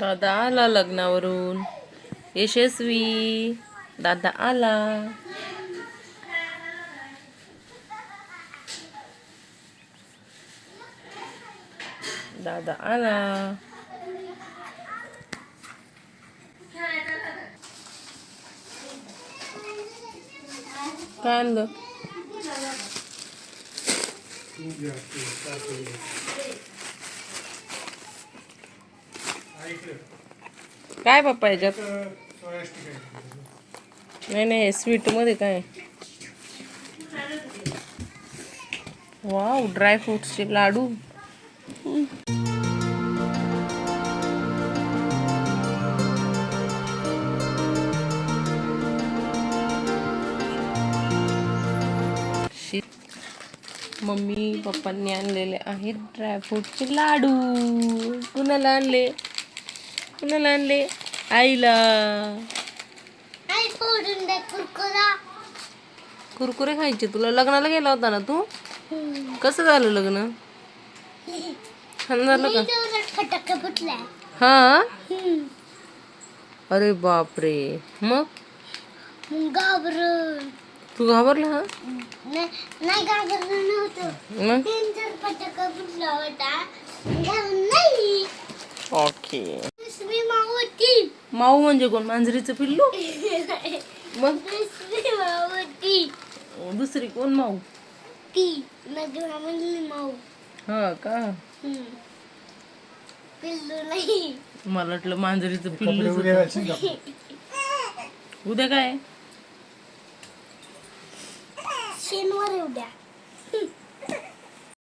दादा आला लग्नावरून. यशस्वी. दादा आला. दादा आला. काय आणलं? काय पप्पा याच्यात? नाही नाही स्वीटमध्ये काय? वाव ड्राय फ्रुट्सचे लाडू. मम्मी पप्पांनी आणलेले आहेत ड्रायफ्रूटचे लाडू. कुणाला आणले? कुणाला आणले? आईला. कुरकुरा. कुरकुरे खायचे. तुला लग्नाला गेला होता ना तू? कसं झालं लग्न? छान झालं का हा? अरे बापरे. मग? मग घाबरून. तू घाबरला हा? नाही नाही घाबरलं नव्हतं. फटाका फुटला होता. ओके माऊ म्हणजे कोण? मांजरीचं पिल्लू? मग? दुसरी माऊ होती. दुसरी कोण माऊ? ती. माऊ. हा का? हम्म. पिल्लू नाही. मला वाटलं मांजरीचं पिल्लू उद्या काय? शनिवार उद्या.